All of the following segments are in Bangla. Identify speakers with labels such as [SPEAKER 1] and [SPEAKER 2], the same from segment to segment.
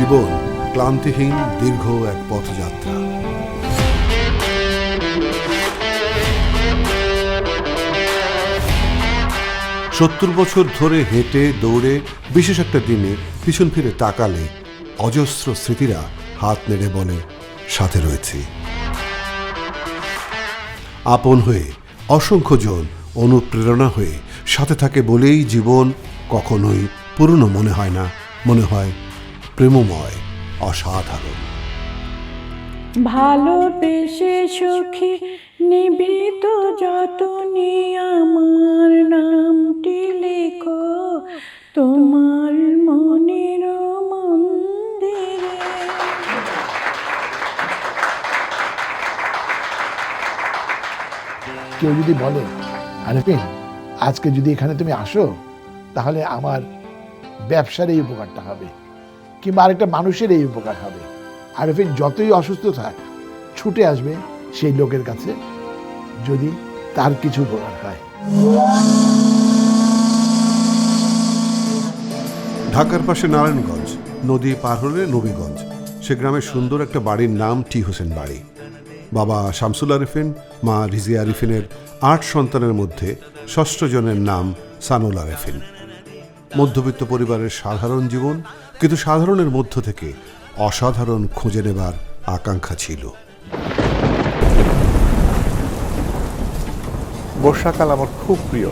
[SPEAKER 1] জীবন ক্লান্তিহীন দীর্ঘ এক পথযাত্রা। সত্তর বছর ধরে হেঁটে, দৌড়ে, বিশেষ একটা দিনে পিছন ফিরে তাকালে অজস্র স্মৃতিরা হাত নেড়ে বলে, সাথে রয়েছি। আপন হয়ে, অসংখ্য জন অনুপ্রেরণা হয়ে সাথে থাকে বলেই জীবন কখনোই পুরনো মনে হয় না। মনে হয় প্রেমময় অসাধারণ।
[SPEAKER 2] ভালোবেসে সুখী নিভৃত যতনে আমার নামটি লেখো তোমার মনের মন্দিরে।
[SPEAKER 3] কেউ যদি বলে আরেফিন আজকে যদি এখানে তুমি আসো তাহলে আমার ব্যবসার এই উপকারটা হবে। কিংবা আরেকটা মানুষের এই উপকার হবে। আরেফিন যতই অসুস্থ থাক, ছুটে আসবে সেই লোকের কাছে যদি তার কিছু উপকার হয়।
[SPEAKER 1] ঢাকার পাশে নারায়ণগঞ্জ, নদী পার হলে নবীগঞ্জ। সে গ্রামের সুন্দর একটা বাড়ির নাম টি হোসেন বাড়ি। বাবা শামসুল আরিফিন, মা রিজিয়া আরিফিনের আট সন্তানের মধ্যে ষষ্ঠ জনের নাম সানুল আরিফিন। মধ্যবিত্ত পরিবারের সাধারণ জীবন, কিন্তু সাধারণের মধ্য থেকে অসাধারণ খুঁজে নেবার আকাঙ্ক্ষা ছিল।
[SPEAKER 4] বর্ষাকাল আমার খুব প্রিয়।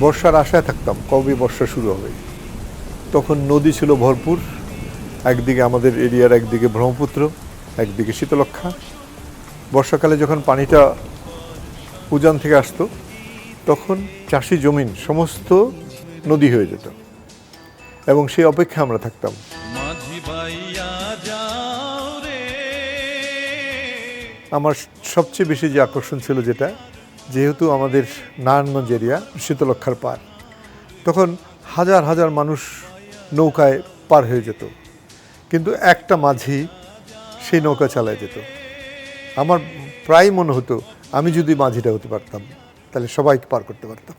[SPEAKER 4] বর্ষার আশায় থাকতাম কবে বর্ষা শুরু হবে। তখন নদী ছিল ভরপুর, একদিকে আমাদের এরিয়ার একদিকে ব্রহ্মপুত্র, একদিকে শীতলক্ষা বর্ষাকালে যখন পানিটা উজান থেকে আসতো, তখন চাষি জমিন, সমস্ত নদী হয়ে যেত। এবং সেই অপেক্ষা আমরা থাকতাম। আমার সবচেয়ে বেশি যে আকর্ষণ ছিল যেটা যেহেতু আমাদের নারায়ণগঞ্জ এরিয়া শীতলক্ষার পার তখন হাজার হাজার মানুষ নৌকায় পার হয়ে যেত। কিন্তু একটা মাঝি সেই নৌকা চালায় যেত। আমার প্রায় মনে হতো আমি যদি মাঝিটা হতে পারতাম তাহলে সবাইকে পার করতে পারতাম।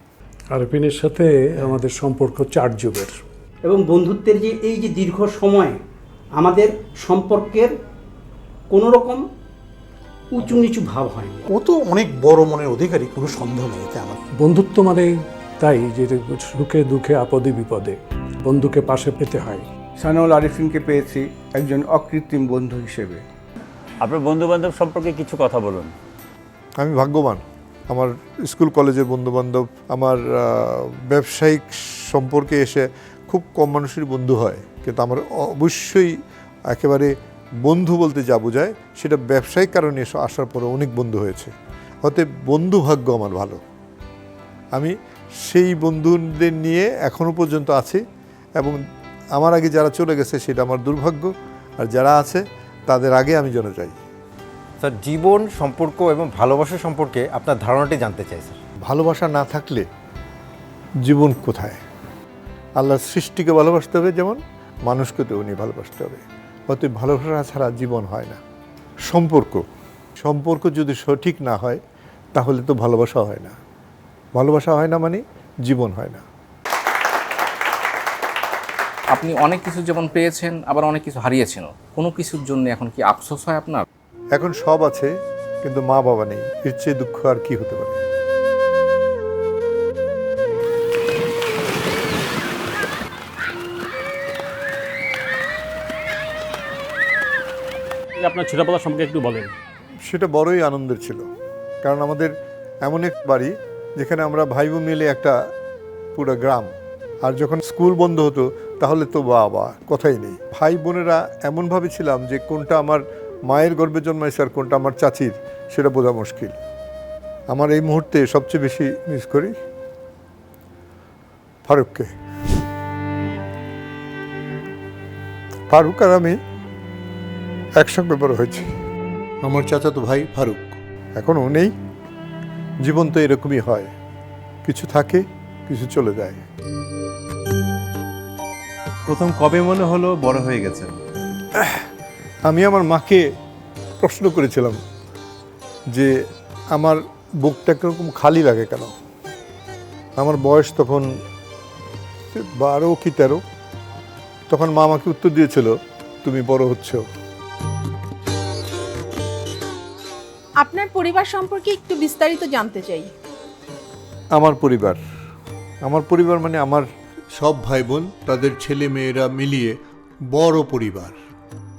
[SPEAKER 5] আরপিনের সাথে আমাদের সম্পর্ক চার যুগের।
[SPEAKER 6] এবং বন্ধুত্বের যে এই যে দীর্ঘ সময় আমাদের সম্পর্কের কোনো রকম উঁচু নিচু ভাব হয়নি।
[SPEAKER 7] ও তো অনেক বড় মনের অধিকারী কোনো সন্দেহ নেই এতে আমার।
[SPEAKER 5] বন্ধুত্ব মানে তাই যে সুখে দুঃখে আপদে বিপদে। বন্ধুকে পাশে পেতে হয়।
[SPEAKER 8] সানাউল আরিফিনকে পেয়েছি একজন অকৃত্রিম বন্ধু হিসেবে।
[SPEAKER 9] আপনার বন্ধু বান্ধব সম্পর্কে কিছু কথা বলুন।
[SPEAKER 4] আমি ভাগ্যবান। আমার স্কুল কলেজের বন্ধুবান্ধব, আমার ব্যবসায়িক সম্পর্কে এসে খুব কম মানুষের বন্ধু হয়। কিন্তু আমার অবশ্যই একেবারে বন্ধু বলতে যা বোঝায়, সেটা ব্যবসায়িক কারণে এসে আসার পরে অনেক বন্ধু হয়েছে। অতএব বন্ধু ভাগ্য আমার ভালো। আমি সেই বন্ধুদের নিয়ে এখনও পর্যন্ত আছি এবং আমার আগে যারা চলে গেছে সেটা আমার দুর্ভাগ্য। আর যারা আছে, তাদের আগে আমি যেন চাই
[SPEAKER 10] স্যার জীবন সম্পর্ক এবং ভালোবাসা সম্পর্কে আপনার ধারণাটি জানতে চাই স্যার।
[SPEAKER 4] ভালোবাসা না থাকলে জীবন কোথায়? আল্লাহ সৃষ্টিকে ভালোবাসতে হবে যেমন মানুষকে তো উনি ভালোবাসতে হবে। অতএব ভালোবাসা ছাড়া জীবন হয় না। সম্পর্ক। সম্পর্ক যদি সঠিক না হয় তাহলে তো ভালোবাসা হয় না। ভালোবাসা হয় না মানে জীবন হয় না।
[SPEAKER 11] আপনি অনেক কিছু যেমন পেয়েছেন আবার অনেক কিছু হারিয়েছেন কোনো কিছুর জন্য এখন কি আফসোস হয় আপনার?
[SPEAKER 4] এখন সব আছে কিন্তু মা বাবা নেই। এর চেয়ে দুঃখ আর কি হতে পারে?
[SPEAKER 5] আপনার ছোটবেলা সম্পর্কে একটু বলেন।
[SPEAKER 4] সেটা বড়ই আনন্দের ছিল। কারণ আমাদের এমন এক বাড়ি যেখানে আমরা ভাই বোন মিলে একটা পুরো গ্রাম। আর যখন স্কুল বন্ধ হতো তাহলে তো বাবা কথাই নেই। ভাই বোনেরা এমনভাবে ছিলাম যে কোনটা আমার মায়ের গর্ভে জন্মাইছে আর কোনটা আমার চাচির সেটা বোঝা মুশকিল। আমার এই মুহূর্তে সবচেয়ে বেশি মিস করি ফারুককে। ফারুক আর আমি একসঙ্গে বড় হয়েছি। আমার চাচাতো ভাই ফারুক। এখনও নেই জীবন তো এরকমই হয় কিছু থাকে কিছু চলে যায়।
[SPEAKER 8] প্রথম কবে মনে হলো বড় হয়ে গেছেন?
[SPEAKER 4] আমি আমার মাকে প্রশ্ন করেছিলাম যে আমার বুকটা কীরকম খালি লাগে কেন? আমার বয়স তখন বারো কি তেরো। তখন মা আমাকে উত্তর দিয়েছিল তুমি বড় হচ্ছ।
[SPEAKER 12] আপনার পরিবার সম্পর্কে একটু বিস্তারিত জানতে চাই।
[SPEAKER 4] আমার পরিবার। আমার পরিবার মানে আমার সব ভাই বোন তাদের ছেলে মেয়েরা মিলিয়ে বড় পরিবার।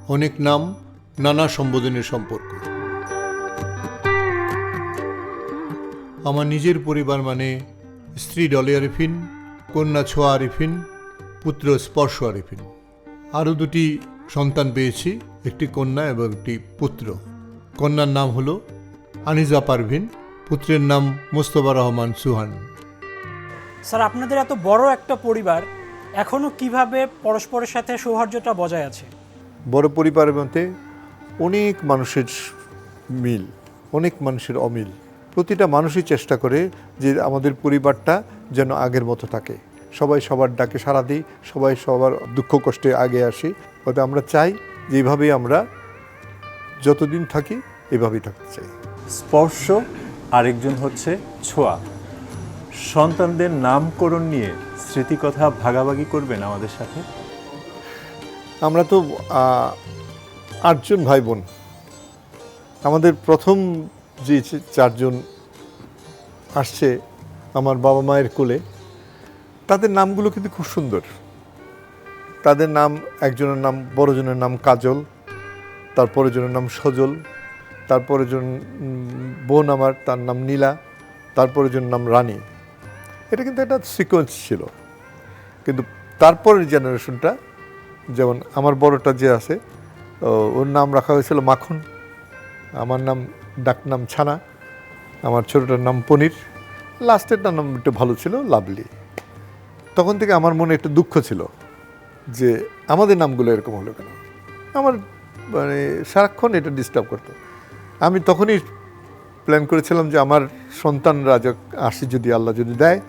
[SPEAKER 4] অনেক নাম, নানা সম্বোধনের সম্পর্ক। আমার নিজের পরিবার মানে স্ত্রী ডলি আরিফিন, কন্যা ছোয়া আরিফিন, পুত্র স্পর্শ আরিফিন। আরও দুটি সন্তান পেয়েছি, একটি কন্যা এবং একটি পুত্র। কন্যার নাম হলো আনিজা পারভিন, পুত্রের নাম মোস্তফা রহমান সুহান।
[SPEAKER 13] স্যার, আপনাদের এত বড় একটা পরিবার, এখনও কীভাবে পরস্পরের সাথে সৌহার্দ্যটা বজায় আছে?
[SPEAKER 4] বড় পরিবারের মধ্যে অনেক মানুষের মিল, অনেক মানুষের অমিল। প্রতিটা মানুষই চেষ্টা করে যে আমাদের পরিবারটা যেন আগের মতো থাকে। সবাই সবার ডাকে সাড়া দিই, সবাই সবার দুঃখ কষ্টে আগে আসি। তবে আমরা চাই যে এইভাবেই আমরা যতদিন থাকি, এভাবেই থাকতে চাই।
[SPEAKER 14] স্পর্শ আরেকজন হচ্ছে ছোঁয়া। সন্তানদের নামকরণ নিয়ে স্মৃতিকথা ভাগাভাগি করবেন আমাদের সাথে।
[SPEAKER 4] আমরা তো আটজন ভাই বোন আমাদের প্রথম যে চারজন আসছে আমার বাবা মায়ের কোলে, তাদের নামগুলো কিন্তু খুব সুন্দর। তাদের নাম, একজনের নাম বড়জনের নাম কাজল তারপরের জনের নাম সজল তারপরের জন বোন আমার, তার নাম নীলা তারপরের জনের নাম রানী। এটা কিন্তু একটা সিকোয়েন্স ছিল। কিন্তু তারপরের জেনারেশনটা যেমন আমার বড়টা যে আছে ওর নাম রাখা হয়েছিল মাখন। আমার নাম ডাকনাম ছানা। আমার ছোটটার নাম পনির। লাস্টেরটার নাম একটু ভালো ছিল লাভলি। তখন থেকে আমার মনে একটু দুঃখ ছিল যে আমাদের নামগুলো এরকম হলো কেন? আমার মানে সারাক্ষণ এটা ডিস্টার্ব করতো। আমি তখনই প্ল্যান করেছিলাম যে আমার সন্তানরা আসি যদি আল্লাহ যদি দেয়,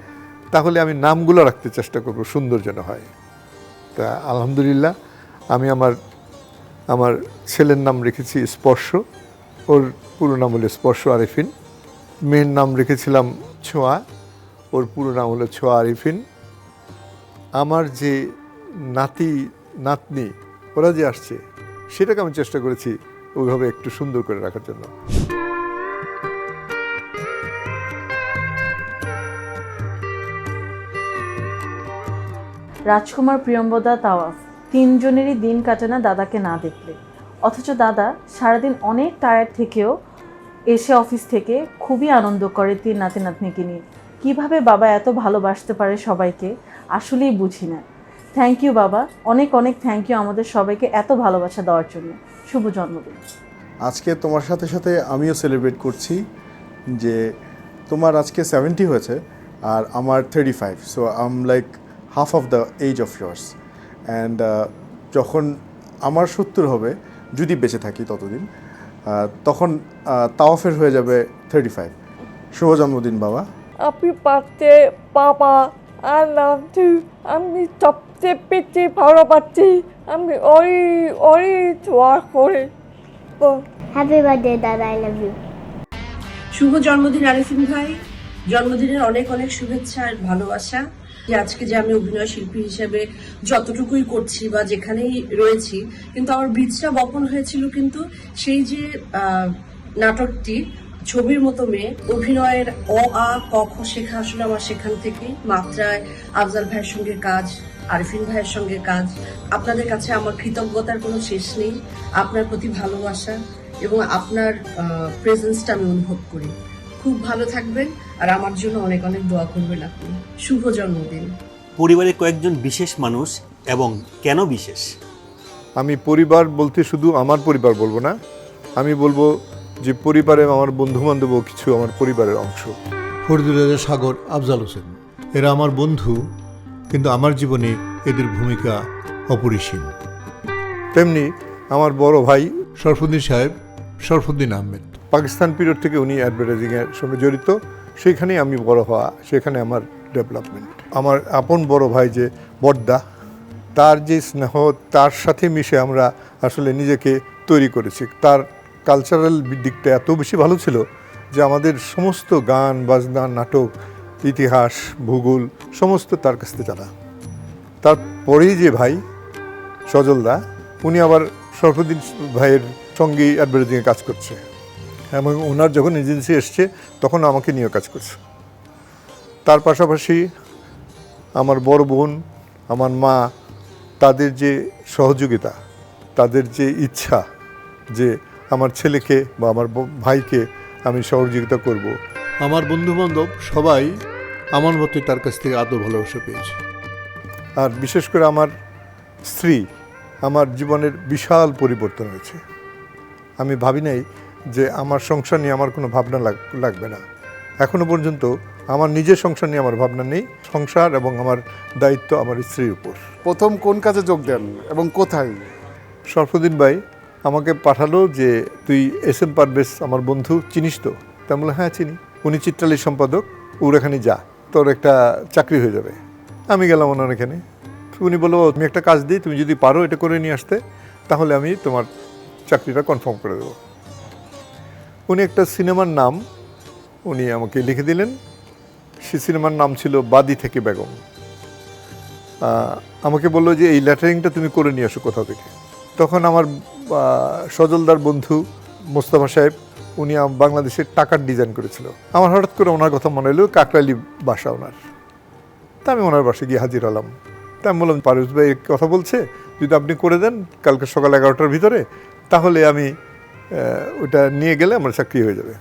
[SPEAKER 4] তাহলে আমি নামগুলো রাখতে চেষ্টা করব, সুন্দর যেন হয়। তা আলহামদুলিল্লাহ, আমি আমার আমার ছেলের নাম রেখেছি স্পর্শ, ওর পুরো নাম হলো স্পর্শ আরিফিন, মেয়ের নাম রেখেছিলাম ছোঁয়া, ওর পুরো নাম হলো ছোঁয়া আরিফিন। আমার যে নাতি, নাতনি, ওরা যে আসছে, সেটাকে আমি চেষ্টা করেছি ওইভাবে একটু সুন্দর করে রাখার জন্য।
[SPEAKER 15] রাজকুমার প্রিয়ম্বদা তাওয়াফ। তিনজনেরই দিন কাটে না দাদাকে না দেখলে। অথচ দাদা সারাদিন অনেক টায়ার্ড থেকেও এসে অফিস থেকে খুবই আনন্দ করে তিন নাতি নাতনিকে নিয়ে। কীভাবে বাবা এত ভালোবাসতে পারে সবাইকে, আসলেই বুঝি না। থ্যাংক ইউ বাবা। অনেক অনেক থ্যাংক ইউ আমাদের সবাইকে এত ভালোবাসা দেওয়ার জন্য। শুভ জন্মদিন।
[SPEAKER 16] আজকে তোমার সাথে সাথে আমিও সেলিব্রেট করছি যে তোমার আজকে সেভেন্টি হয়েছে আর আমার thirty five so um like half of the age of years and যখন আমার সত্তর হবে যদি বেঁচে থাকি ততদিন তখন তাওয়াফের হয়ে যাবে থার্টি ফাইভ শুভ জন্মদিন বাবা
[SPEAKER 2] Happy birthday, Papa. I love you. আমি সবচেয়ে বেশি ভালোবাসি আমি ওই ওই দোয়া করে
[SPEAKER 17] হ্যাপি বার্থডে দাদা আই লাভ ইউ
[SPEAKER 18] শুভ জন্মদিন আরিফিন ভাই জন্মদিনের অনেক অনেক শুভেচ্ছা আর ভালোবাসা। যে আজকে যে আমি অভিনয় শিল্পী হিসেবে যতটুকুই করছি বা যেখানেই রয়েছি, কিন্তু আমার বীজটা বপন হয়েছিল কিন্তু সেই যে নাটকটি, ছবির মতো মেয়ে, অভিনয়ের অ, আ, ক, খ শেখা আসলে আমার সেখান থেকে মাত্রায় আফজাল ভাইয়ের সঙ্গে কাজ, আরিফিন ভাইয়ের সঙ্গে কাজ। আপনাদের কাছে আমার কৃতজ্ঞতার কোনো শেষ নেই। আপনার প্রতি ভালোবাসা এবং আপনার প্রেজেন্সটা আমি অনুভব করি। খুব ভালো থাকবেন আর আমার জন্য অনেক অনেক দোয়া করবেন আপনি। শুভ জন্মদিন।
[SPEAKER 7] পরিবারের কয়েকজন বিশেষ মানুষ এবং কেন বিশেষ?
[SPEAKER 4] আমি পরিবার বলতে শুধু আমার পরিবার বলব না আমি বলব যে পরিবারে আমার বন্ধু বান্ধবও কিছু আমার পরিবারের অংশ। ফরিদুল সাগর আফজাল হোসেন এরা আমার বন্ধু কিন্তু আমার জীবনে এদের ভূমিকা অপরিসীম। তেমনি আমার বড় ভাই শরফুদ্দিন সাহেব শরফুদ্দিন আহমেদ। পাকিস্তান পিরিয়ড থেকে উনি অ্যাডভার্টাইজিংয়ের সঙ্গে জড়িত। সেইখানেই আমি বড় হওয়া, সেখানে আমার ডেভেলপমেন্ট আমার আপন বড় ভাই যে বড়দা তার যে স্নেহ, তার সাথে মিশে আমরা আসলে নিজেকে তৈরি করেছি। তার কালচারাল দিকটা এত বেশি ভালো ছিল যে আমাদের সমস্ত গান, বাজনা, নাটক, ইতিহাস, ভূগোল, সমস্ত তার কাছ থেকে জানা। তারপরেই যে ভাই সজলদা, উনি আবার সরফুদ্দিন ভাইয়ের সঙ্গেই অ্যাডভার্টাইজিংয়ে কাজ করছে। এবং ওনার যখন এজেন্সি এসছে তখন আমাকে নিয়ে কাজ করছে। তার পাশাপাশি আমার বড় বোন আমার মা তাদের যে সহযোগিতা তাদের যে ইচ্ছা যে আমার ছেলেকে বা আমার ভাইকে আমি সহযোগিতা করব।
[SPEAKER 19] আমার বন্ধু বান্ধব সবাই আমার মতোই তার কাছ থেকে আদর ভালোবাসা পেয়েছে।
[SPEAKER 4] আর বিশেষ করে আমার স্ত্রী আমার জীবনের বিশাল পরিবর্তন হয়েছে। আমি ভাবি নাই যে আমার সংসার নিয়ে আমার কোনো ভাবনা লাগ- লাগবে না। এখনও পর্যন্ত আমার নিজের সংসার নিয়ে আমার ভাবনা নেই সংসার এবং আমার দায়িত্ব আমার স্ত্রীর উপর।
[SPEAKER 16] প্রথম কোন কাজে যোগ দেন এবং কোথায়?
[SPEAKER 4] সরফুদ্দিন ভাই আমাকে পাঠালো যে তুই এস এম পারভেজ আমার বন্ধু চিনিস তো? তা আমি বললাম, হ্যাঁ চিনি। উনি চিত্রালীর সম্পাদক ওর এখানে যা তোর একটা চাকরি হয়ে যাবে। আমি গেলাম ওনার এখানে। উনি বলল তুমি একটা কাজ দিই তুমি যদি পারো এটা করে নিয়ে আসতে তাহলে আমি তোমার চাকরিটা কনফার্ম করে দেবো। উনি একটা সিনেমার নাম উনি আমাকে লিখে দিলেন। সে সিনেমার নাম ছিল বাদি থেকে বেগম। আমাকে বলল যে, এই লেটারিংটা তুমি করে নিয়ে আসো কোথাও থেকে। তখন আমার সজলদার বন্ধু মোস্তফা সাহেব, উনি বাংলাদেশের টাকার ডিজাইন করেছিল। আমার হঠাৎ করে ওনার কথা মনে এলো, কাকরালি বাসা ওনার। তা আমি ওনার বাসায় গিয়ে হাজির হলাম। তা আমি বললাম পারুস ভাই কথা বলছে, যদি আপনি করে দেন কালকে সকাল এগারোটার ভিতরে, তাহলে আমি ওটা নিয়ে গেলে আমার চাকরি হয়ে যাবে।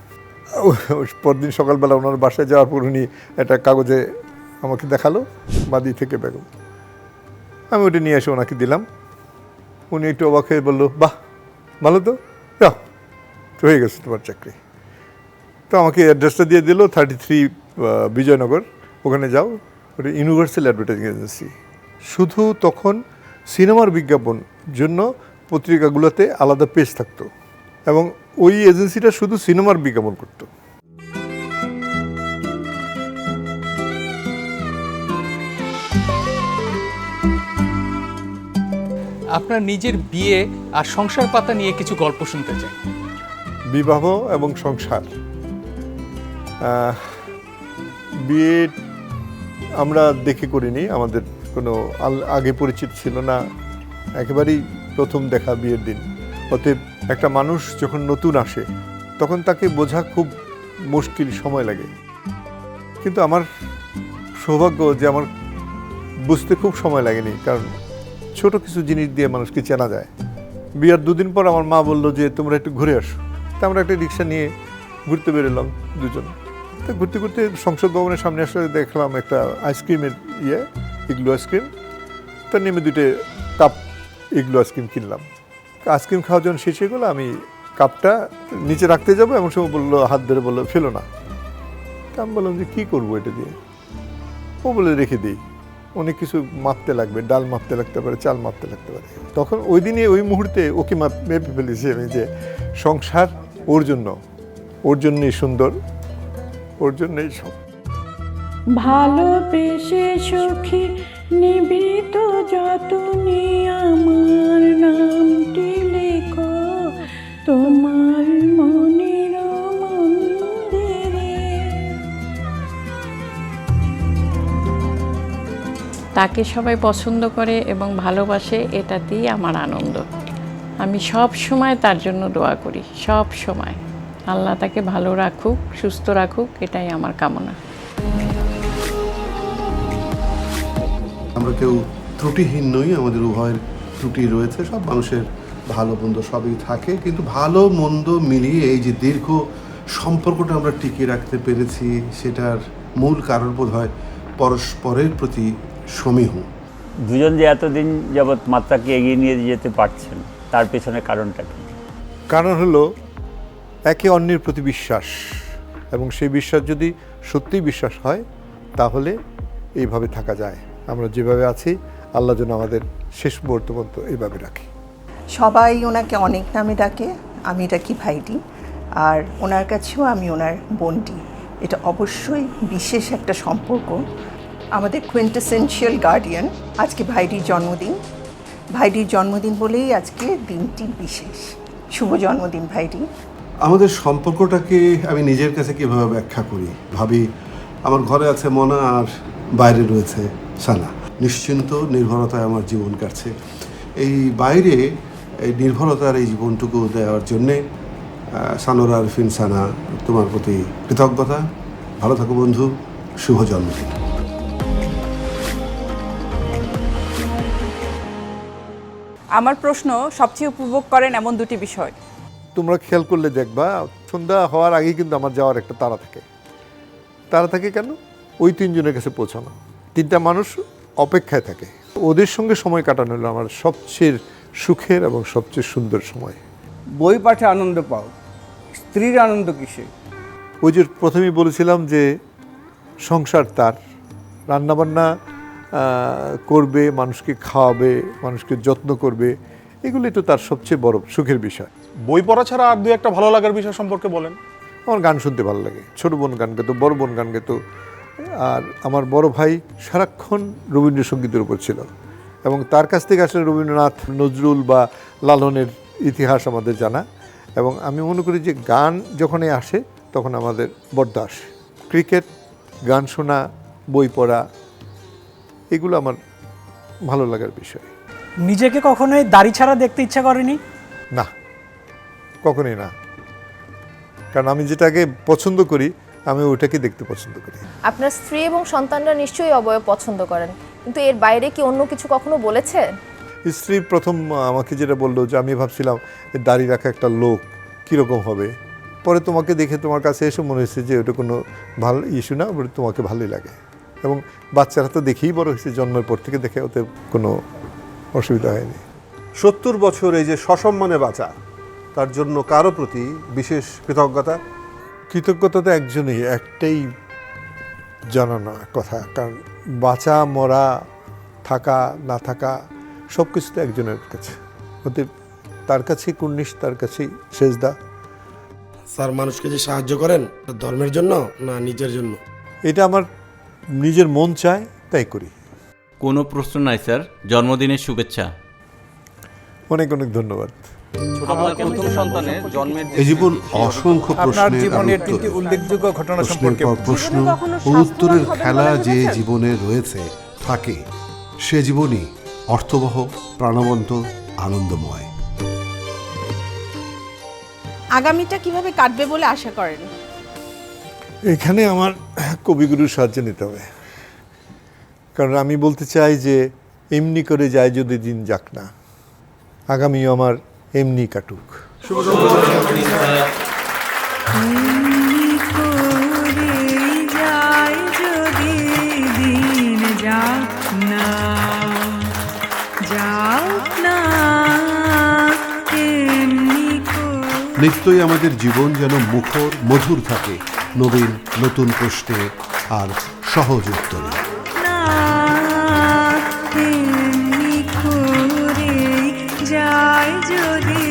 [SPEAKER 4] পরদিন সকালবেলা ওনার বাসায় যাওয়ার পর উনি একটা কাগজে আমাকে দেখাল, বাদি থেকে বেগম। আমি ওটা নিয়ে এসে ওনাকে দিলাম। উনি একটু অবাক হয়ে বলল, বাহ, ভালো তো। যাও হয়ে গেছে তোমার চাকরি। তো আমাকে অ্যাড্রেসটা দিয়ে দিল থার্টি থ্রি বিজয়নগর। ওখানে যাও, ওটা ইউনিভার্সাল অ্যাডভার্টাইজিং এজেন্সি শুধু তখন সিনেমার বিজ্ঞাপন জন্য পত্রিকাগুলোতে আলাদা পেজ থাকতো। এবং ওই এজেন্সিটা শুধু সিনেমার বিজ্ঞাপন করতো।
[SPEAKER 11] আপনার নিজের বিয়ে আর সংসার পাতা নিয়ে কিছু গল্প শুনতে চাই।
[SPEAKER 4] বিবাহ এবং সংসার। বিয়ে আমরা দেখে করিনি আমাদের কোনো আগে পরিচিত ছিল না। একেবারেই প্রথম দেখা বিয়ের দিন। অতএব একটা মানুষ যখন নতুন আসে, তখন তাকে বোঝা খুব মুশকিল সময় লাগে। কিন্তু আমার সৌভাগ্য যে আমার বুঝতে খুব সময় লাগেনি, কারণ ছোট কিছু জিনিস দিয়ে মানুষকে চেনা যায়। বিয়ার দুদিন পর আমার মা বলল যে, তোমরা একটু ঘুরে আসো। তা আমরা একটা রিক্সা নিয়ে ঘুরতে বেরোলাম দুজন। তো ঘুরতে ঘুরতে সংসদ ভবনের সামনে আসলে দেখলাম একটা আইসক্রিমের ইয়ে ইগলু আইসক্রিম। তা নেমে দুটো কাপ ইগলু আইসক্রিম কিনলাম। আইসক্রিম খাওয়ার জন্য শেষ হয়ে গেলো আমি কাপটা নিচে রাখতে যাব এমন সময় বলল, হাত ধরে বলল, ফেলো না। তা আমি বললাম যে, কী করব এটা দিয়ে? ও বলে, রেখে দিই। অনেক কিছু মাপতে লাগবে, ডাল মাপতে লাগতে পারে, চাল মাপতে লাগতে পারে। তখন ওই দিনে ওই মুহূর্তে ওকে মাপ, মেপে ফেলেছি আমি যে, সংসার ওর জন্য, ওর জন্যই সুন্দর, ওর জন্যই সব।
[SPEAKER 2] ভালোবেসে সুখী নিবিত যতনে আমার নামটি লেখো, তোমার মনের মন্দিরে।
[SPEAKER 20] তাকে সবাই পছন্দ করে এবং ভালোবাসে, এটাতেই আমার আনন্দ। আমি সব সময় তার জন্য দোয়া করি, সব সময়। আল্লাহ তাকে ভালো রাখুক, সুস্থ রাখুক, এটাই আমার কামনা।
[SPEAKER 1] কেউ ত্রুটিহীন নই আমাদের উভয়ের ত্রুটি রয়েছে সব মানুষের ভালো মন্দ সবই থাকে কিন্তু ভালো মন্দ মিলিয়ে এই যে দীর্ঘ সম্পর্কটা আমরা টিকিয়ে রাখতে পেরেছি সেটার মূল কারণ বোধ হয় পরস্পরের প্রতি সমীহ।
[SPEAKER 9] দুজন যে এতদিন যাবৎ মাত্রাকে এগিয়ে নিয়ে যেতে পারছেন তার পেছনে কারণটা কি?
[SPEAKER 4] কারণ হলো একে অন্যের প্রতি বিশ্বাস এবং সেই বিশ্বাস যদি সত্যিই বিশ্বাস হয় তাহলে এইভাবে থাকা যায়। আমরা যেভাবে আছি আল্লাহ যেন আমাদের শেষ মুহূর্ত পর্যন্ত এইভাবে রাখি।
[SPEAKER 21] সবাই ওনাকে অনেক নামে ডাকে আমি ডাকি ভাইটি আর ওনার কাছেও আমি ওনার বোনটি। এটা অবশ্যই বিশেষ একটা সম্পর্ক। আমাদের কুইন্টেসেন্সিয়াল গার্ডিয়ান আজকে ভাইটির জন্মদিন। ভাইটির জন্মদিন বলেই আজকে দিনটি বিশেষ। শুভ জন্মদিন ভাইটি।
[SPEAKER 1] আমাদের সম্পর্কটাকে আমি নিজের কাছে কীভাবে ব্যাখ্যা করি? ভাবি আমার ঘরে আছে মনা আর বাইরে রয়েছে। সানা। নিশ্চিন্ত নির্ভরতায় আমার জীবন কাটছে। এই বাইরে এই নির্ভরতার এই জীবনটুকু দেওয়ার জন্যে সানোরা আরফিন সানা তোমার প্রতি কৃতজ্ঞতা। ভালো থাকো বন্ধু শুভ জন্মদিন।
[SPEAKER 22] আমার প্রশ্ন সবচেয়ে উপভোগ করেন এমন দুটি বিষয়।
[SPEAKER 4] তোমরা খেয়াল করলে দেখবা সন্ধ্যা হওয়ার আগেই কিন্তু আমার যাওয়ার একটা তারা থাকে। তারা থাকে কেন? ওই তিনজনের কাছে পৌঁছানো। তিনটা মানুষ অপেক্ষায় থাকে। ওদের সঙ্গে সময় কাটানো হলো আমার সবচেয়ে সুখের এবং সবচেয়ে সুন্দর সময়।
[SPEAKER 8] বই পাঠে আনন্দ পাও। স্ত্রীর আনন্দ কিসে?
[SPEAKER 4] ওই যে প্রথমেই বলেছিলাম যে সংসার তার। রান্নাবান্না করবে মানুষকে খাওয়াবে মানুষকে যত্ন করবে এগুলি তো তার সবচেয়ে বড় সুখের বিষয়।
[SPEAKER 23] বই পড়া ছাড়া আর দু একটা ভালো লাগার বিষয় সম্পর্কে বলেন।
[SPEAKER 4] আমার গান শুনতে ভালো লাগে। ছোট বোন গান গেতো বড় বোন গান গেতো আর আমার বড় ভাই সারাক্ষণ রবীন্দ্রসঙ্গীতের উপর ছিল। এবং তার কাছ থেকে আসলে রবীন্দ্রনাথ নজরুল বা লালনের ইতিহাস আমাদের জানা। এবং আমি মনে করি যে গান যখনই আসে তখন আমাদের আসে ক্রিকেট গান শোনা বই পড়া এগুলো আমার ভালো লাগার বিষয়।
[SPEAKER 13] নিজেকে কখনোই দাড়ি ছাড়া দেখতে ইচ্ছা করেনি?
[SPEAKER 4] না কখনোই না। কারণ আমি যেটাকে পছন্দ করি আমি ওইটাকে দেখতে পছন্দ করি।
[SPEAKER 24] আপনার স্ত্রী এবং সন্তানরা নিশ্চয়ই অবয়ব পছন্দ করেন কিন্তু এর বাইরে কি অন্য কিছু কখনো বলেছে?
[SPEAKER 4] স্ত্রী প্রথম আমাকে যেটা বলল যে আমি ভাবছিলাম দাড়ি রাখা একটা লোক কীরকম হবে? পরে তোমাকে দেখে তোমার কাছে এসে মনে হয়েছে যে ওটা কোনো ভালো ইস্যু না ওটা তোমাকে ভালোই লাগে। এবং বাচ্চারা তো দেখেই বড় হয়েছে জন্মের পর থেকে দেখে ওতে কোনো অসুবিধা হয়নি।
[SPEAKER 1] সত্তর বছর এই যে সসম্মানে বাঁচা তার জন্য কারও প্রতি বিশেষ কৃতজ্ঞতা?
[SPEAKER 4] কৃতজ্ঞতা তো একজনই একটাই জানানো কথা কারণ বাঁচা মরা থাকা না থাকা সব কিছু তো একজনের কাছে। ওতে তার কাছেই কুর্নিশ তার কাছেই সেজদা।
[SPEAKER 25] স্যার মানুষকে যে সাহায্য করেন ধর্মের জন্য না নিজের জন্য?
[SPEAKER 4] এটা আমার নিজের মন চায় তাই করি।
[SPEAKER 26] কোনো প্রশ্ন নাই স্যার। জন্মদিনের শুভেচ্ছা।
[SPEAKER 4] অনেক অনেক ধন্যবাদ।
[SPEAKER 1] জীবন অসংখ্য প্রশ্নের
[SPEAKER 11] জীবনের তিনটি উল্লেখযোগ্য ঘটনা সম্পর্কে
[SPEAKER 1] প্রশ্ন ও উত্তরের খেলা যে জীবনে রয়েছে থাকে সে জীবনই অর্থবহ প্রাণবন্ত আনন্দময়।
[SPEAKER 12] আগামীটা কীভাবে কাটবে বলে আশা করেন?
[SPEAKER 4] এখানে আমার কবিগুরুর সাহায্য নিতে হবে। কারণ আমি বলতে চাই যে এমনি করে যায় যদি দিন যাক না। আগামীও আমার এমনি কাটুক।
[SPEAKER 1] নিত্যই আমাদের জীবন যেন মুখর, মধুর থাকে। নবীন নতুন প্রশ্নে আর সহজ উত্তরে।
[SPEAKER 27] যদি